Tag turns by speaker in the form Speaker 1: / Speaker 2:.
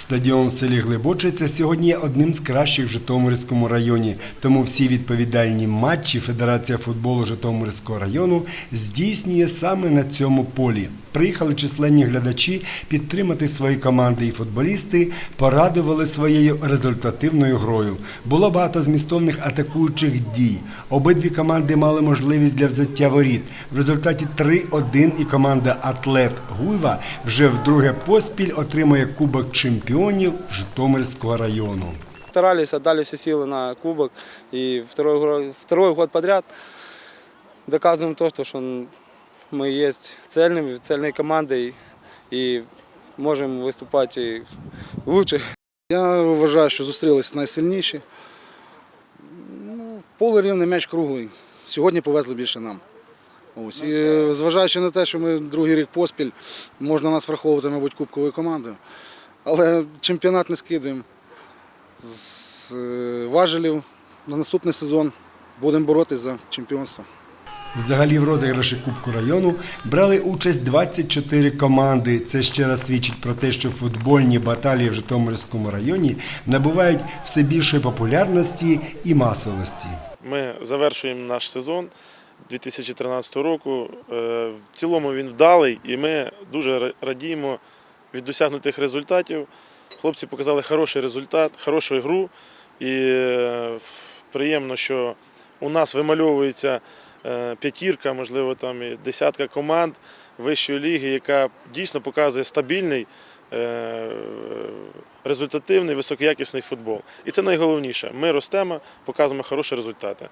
Speaker 1: Стадіон в селі Глибочиця сьогодні є одним з кращих в Житомирському районі. Тому всі відповідальні матчі Федерація футболу Житомирського району здійснює саме на цьому полі. Приїхали численні глядачі підтримати свої команди і футболісти порадували своєю результативною грою. Було багато змістовних атакуючих дій. Обидві команди мали можливість для взяття воріт. В результаті 3-1 і команда Атлет Гуйва вже вдруге поспіль отримує Кубок чемпіонів Житомирського району.
Speaker 2: Старались, отдали все силы на кубок. И второй, гро- второй год подряд доказываем то, что, что мы есть цельными, цельной командой и можем выступать и лучше.
Speaker 3: Я вважаю, що зустрілись найсильніші. Ну, поле рівне, м'яч круглий. Сьогодні повезли більше нам. Ось. І зважаючи на те, що ми другий рік поспіль, можна нас враховувати, мабуть, кубковою командою. Але чемпіонат не скидуємо. З е, важелів на наступний сезон будемо боротися за чемпіонство.
Speaker 1: Взагалі в розіграші Кубку району брали участь 24 команди. Це ще раз свідчить про те, що футбольні баталії в Житомирському районі набувають все більшої популярності і масовості.
Speaker 4: Ми завершуємо наш сезон 2013 року. Е, В цілому він вдалий, і ми дуже радіємо від досягнутих результатів. Хлопці показали хороший результат, хорошу ігру. І е, приємно, що у нас вимальовується е, п'ятірка, можливо, там і десятка команд вищої ліги, яка дійсно показує стабільний, е, результативний, високоякісний футбол. І це найголовніше. Ми ростемо, показуємо хороші результати.